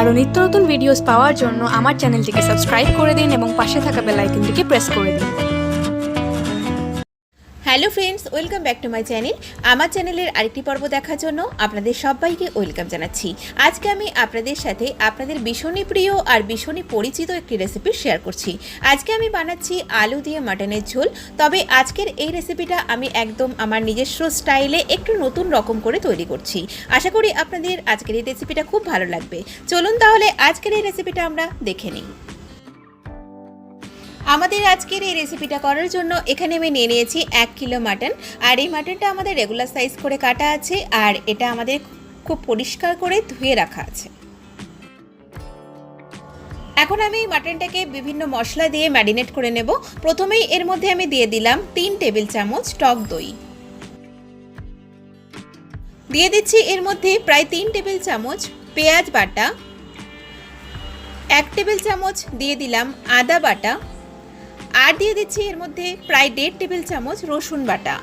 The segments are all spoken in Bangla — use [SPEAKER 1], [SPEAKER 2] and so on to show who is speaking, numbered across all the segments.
[SPEAKER 1] আরও নিত্য নতুন ভিডিওস পাওয়ার জন্য আমার চ্যানেলটিকে সাবস্ক্রাইব করে দিন এবং পাশে থাকা বেল আইকনটিকে প্রেস করে দিন।
[SPEAKER 2] Hello friends, welcome back to my channel. আমার চ্যানেলের আরেকটি পর্ব দেখার জন্য আপনাদের সবাইকে ওয়েলকাম জানাচ্ছি। আজকে আমি আপনাদের সাথে আপনাদের ভীষণই প্রিয় আর ভীষণই পরিচিত একটি রেসিপি শেয়ার করছি। আজকে আমি বানাচ্ছি আলু দিয়ে মাটনের ঝোল। তবে আজকের এই রেসিপিটা আমি একদম আমার নিজস্ব স্টাইলে একটু নতুন রকম করে তৈরি করছি। আশা করি আপনাদের আজকের এই রেসিপিটা খুব ভালো লাগবে। চলুন তাহলে আজকের এই রেসিপিটা আমরা দেখে নিই। আমাদের আজকের এই রেসিপিটা করার জন্য এখানে আমি নিয়ে নিয়েছি এক কিলো মাটন আর এই মাটনটা আমাদের রেগুলার সাইজ করে কাটা আছে, আর এটা আমাদের খুব পরিষ্কার করে ধুয়ে রাখা আছে। এখন আমি এই মাটনটাকে বিভিন্ন মশলা দিয়ে ম্যারিনেট করে নেব। প্রথমেই এর মধ্যে আমি দিয়ে দিলাম তিন টেবিল চামচ টক দই। দিয়ে দিচ্ছি এর মধ্যে প্রায় তিন টেবিল চামচ পেঁয়াজ বাটা। এক টেবিল চামচ দিয়ে দিলাম আদা বাটা। আর দিয়ে দিচ্ছি এর মধ্যে প্রায় দেড় টেবিল চামচ রসুন বাটা।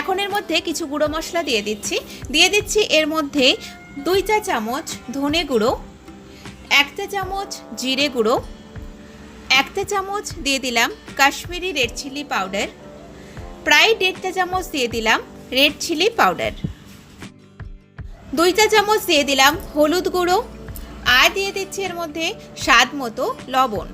[SPEAKER 2] এখন এর মধ্যে কিছু গুঁড়ো মশলা দিয়ে দিচ্ছি। দিয়ে দিচ্ছি এর মধ্যে দুই চা চামচ ধনে গুঁড়ো, এক চা চামচ জিরে গুঁড়ো, এক চা চামচ দিয়ে দিলাম কাশ্মীরি রেড চিলি পাউডার, প্রায় দেড় চা চামচ দিয়ে দিলাম রেড চিলি পাউডার। দুই চা চামচ দিয়ে দিলাম হলুদ গুঁড়ো। আর দিয়ে দিচ্ছি এর মধ্যে স্বাদ মতো লবণ।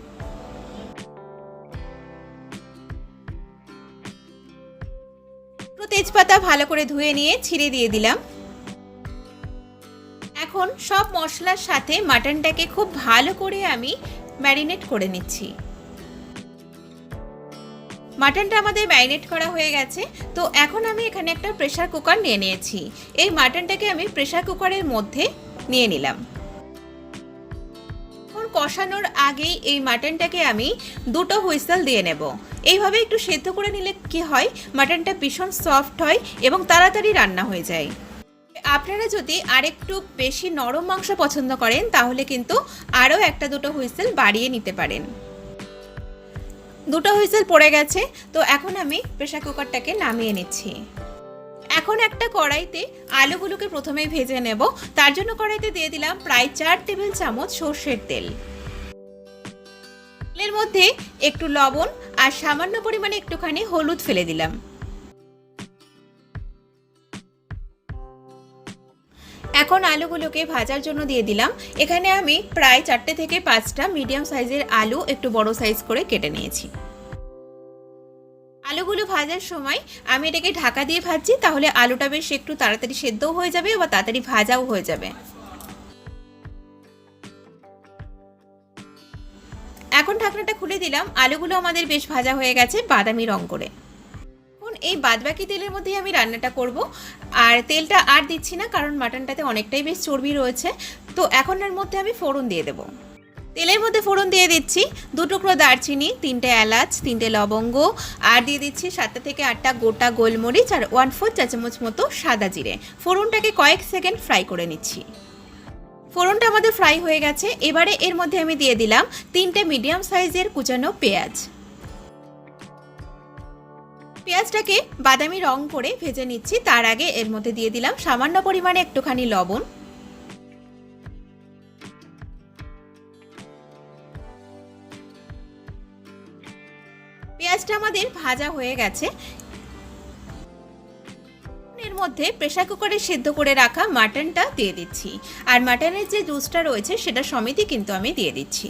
[SPEAKER 2] তেজপাতা ভালো করে ধুয়ে নিয়ে ছিঁড়ে দিয়ে দিলাম। এখন সব মশলার সাথে মাটনটাকে খুব ভালো করে আমি ম্যারিনেট করে নিচ্ছি। মাটনটা আমাদের ম্যারিনেট করা হয়ে গেছে, তো এখন আমি এখানে একটা প্রেশার কুকার নিয়ে নিয়েছি। এই মাটনটাকে আমি প্রেশার কুকারের মধ্যে নিয়ে নিলাম। কষানোর আগেই এই মাটনটাকে আমি দুটো হুইসেল দিয়ে নেব। এইভাবে একটু সেদ্ধ করে নিলে কি হয়? মাটনটা ভীষণ সফট হয় এবং তাড়াতাড়ি রান্না হয়ে যায়। আপনারা যদি আরেকটু বেশি নরম মাংস পছন্দ করেন, তাহলে কিন্তু আরও একটা দুটো হুইসেল বাড়িয়ে নিতে পারেন। দুটো হুইসেল পড়ে গেছে, তো এখন আমি প্রেশার কুকারটাকে নামিয়ে নিচ্ছি। এখন একটা কড়াইতে আলুগুলোকে প্রথমে ভেজে নেব। তার জন্য কড়াইতে দিয়ে দিলাম প্রায় চার টেবিল চামচ সর্ষের তেল। তেলের মধ্যে একটু লবণ আর সামান্য পরিমাণে একটুখানি হলুদ ফেলে দিলাম। এখন আলুগুলোকে ভাজার জন্য দিয়ে দিলাম। এখানে আমি প্রায় চারটে থেকে পাঁচটা মিডিয়াম সাইজের আলু একটু বড় সাইজ করে কেটে নিয়েছি। আলুগুলো ভাজার সময় আমি এটাকে ঢাকা দিয়ে ভাজছি, তাহলে আলুটা বেশ একটু তাড়াতাড়ি সেদ্ধও হয়ে যাবে বা তাড়াতাড়ি ভাজাও হয়ে যাবে। এখন ঢাকনাটা খুলে দিলাম। আলুগুলো আমাদের বেশ ভাজা হয়ে গেছে, বাদামি রং করে। এই বাদবাকি তেলের মধ্যেই আমি রান্নাটা করব। আর তেলটা আর দিচ্ছি না, কারণ মাটনটাতে অনেকটাই বেশ চর্বি রয়েছে। তো এখন এর মধ্যে আমি ফোড়ন দিয়ে দেবো। তেলের মধ্যে ফোড়ন দিয়ে দিচ্ছি দু টুকরো দারচিনি, তিনটে এলাচ, তিনটে লবঙ্গ, আর দিয়ে দিচ্ছি সাতটা থেকে আটটা গোটা গোলমরিচ আর ওয়ান ফোর চা চামচ মতো সাদা জিরে। ফোড়নটাকে কয়েক সেকেন্ড ফ্রাই করে নিচ্ছি। ফোড়নটা আমাদের ফ্রাই হয়ে গেছে। এবারে এর মধ্যে আমি দিয়ে দিলাম তিনটে মিডিয়াম সাইজের কুচানো পেঁয়াজ। পেঁয়াজটাকে বাদামি রং করে ভেজে নিচ্ছি। তার আগে এর মধ্যে দিয়ে দিলাম সামান্য পরিমাণে একটুখানি লবণ। পেঁয়াজটা আমাদের ভাজা হয়ে গেছে। এর মধ্যে প্রেসার কুকারে সেদ্ধ করে রাখা মাটনটা দিয়ে দিচ্ছি। আর মাটনের যে জুসটা রয়েছে সেটা সমেতই কিন্তু আমি দিয়ে দিচ্ছি।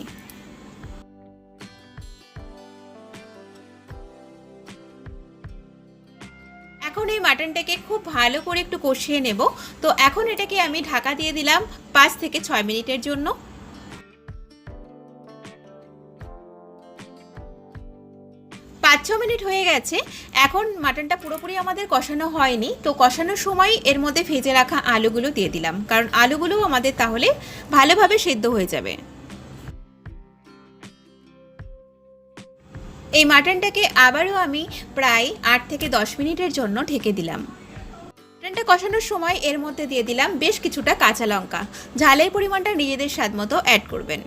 [SPEAKER 2] এখন এই মাটনটাকে খুব ভালো করে একটু কষিয়ে নেব। তো এখন এটাকে আমি ঢাকা দিয়ে দিলাম পাঁচ থেকে ছয় মিনিটের জন্য। পাঁচ ছ মিনিট হয়ে গেছে। এখন মাটনটা পুরোপুরি আমাদের কষানো হয়নি। তো কষানোর সময় এর মধ্যে ভেজে রাখা আলুগুলো দিয়ে দিলাম। কারণ আলুগুলো আমাদের তাহলে ভালোভাবে সেদ্ধ হয়ে যাবে। এই মাটনটাকে আবারও আমি প্রায় আট থেকে দশ মিনিটের জন্য ঢেকে দিলাম। মাটনটা কষানোর সময় এর মধ্যে দিয়ে দিলাম বেশ কিছুটা কাঁচা লঙ্কা। ঝালের পরিমাণটা নিজেদের স্বাদ মতো অ্যাড করবেন।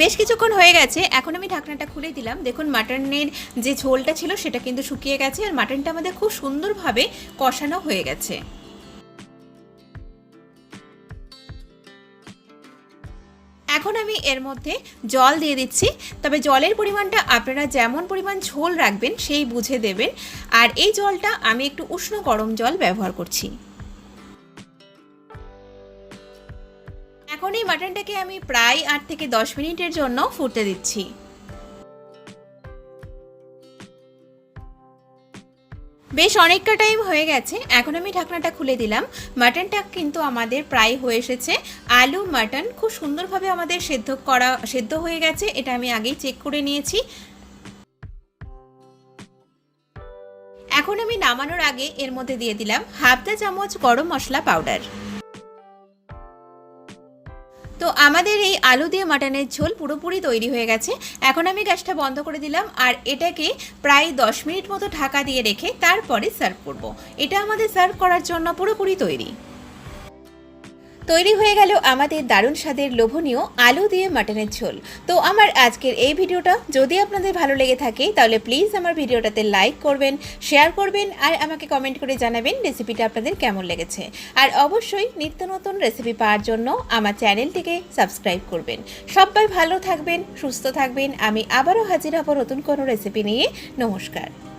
[SPEAKER 2] বেশ কিছুক্ষণ হয়ে গেছে, এখন আমি ঢাকনাটা খুলে দিলাম। দেখুন, মাটনের যে ঝোলটা ছিল সেটা কিন্তু শুকিয়ে গেছে আর মাটনটা আমাদের খুব সুন্দরভাবে কষানো হয়ে গেছে। এখন আমি এর মধ্যে জল দিয়ে দিচ্ছি। তবে জলের পরিমাণটা আপনারা যেমন পরিমাণ ঝোল রাখবেন, সেই বুঝে দেবেন। আর এই জলটা আমি একটু উষ্ণ গরম জল ব্যবহার করছি। এখন এই মাটনটাকে আমি প্রায় আট থেকে দশ মিনিটের জন্য ফুটতে দিচ্ছি। বেশ অনেকটা টাইম হয়ে গেছে, এখন আমি ঢাকনাটা খুলে দিলাম। মাটনটা কিন্তু আমাদের প্রায় হয়ে এসেছে। আলু, মাটন খুব সুন্দরভাবে আমাদের সেদ্ধ করা, সেদ্ধ হয়ে গেছে, এটা আমি আগেই চেক করে নিয়েছি। এখন আমি নামানোর আগে এর মধ্যে দিয়ে দিলাম হাফ চা চামচ গরম মশলা পাউডার তো আমাদের এই আলু দিয়ে মাটনের ঝোল পুরোপুরি তৈরি হয়ে গেছে এখন আমি গ্যাসটা বন্ধ করে দিলাম আর এটাকে প্রায় দশ মিনিট মতো ঢাকা দিয়ে রেখে তারপরে সার্ভ করব। এটা আমাদের সার্ভ করার জন্য পুরোপুরি তৈরি তৈরি হয়ে গেল আমাদের দারুণ স্বাদের লোভনীয় আলু দিয়ে মাটনের ঝোল। তো আমার আজকের এই ভিডিওটা যদি আপনাদের ভালো লেগে থাকে, তাহলে প্লিজ আমার ভিডিওটাতে লাইক করবেন শেয়ার করবেন, আর আমাকে কমেন্ট করে জানাবেন রেসিপিটা আপনাদের কেমন লেগেছে। আর অবশ্যই নিত্য নতুন রেসিপি পাওয়ার জন্য আমার চ্যানেলটিকে সাবস্ক্রাইব করবেন। সবাই ভালো থাকবেন, সুস্থ থাকবেন। আমি আবারও হাজির হব নতুন কোনো রেসিপি নিয়ে। নমস্কার।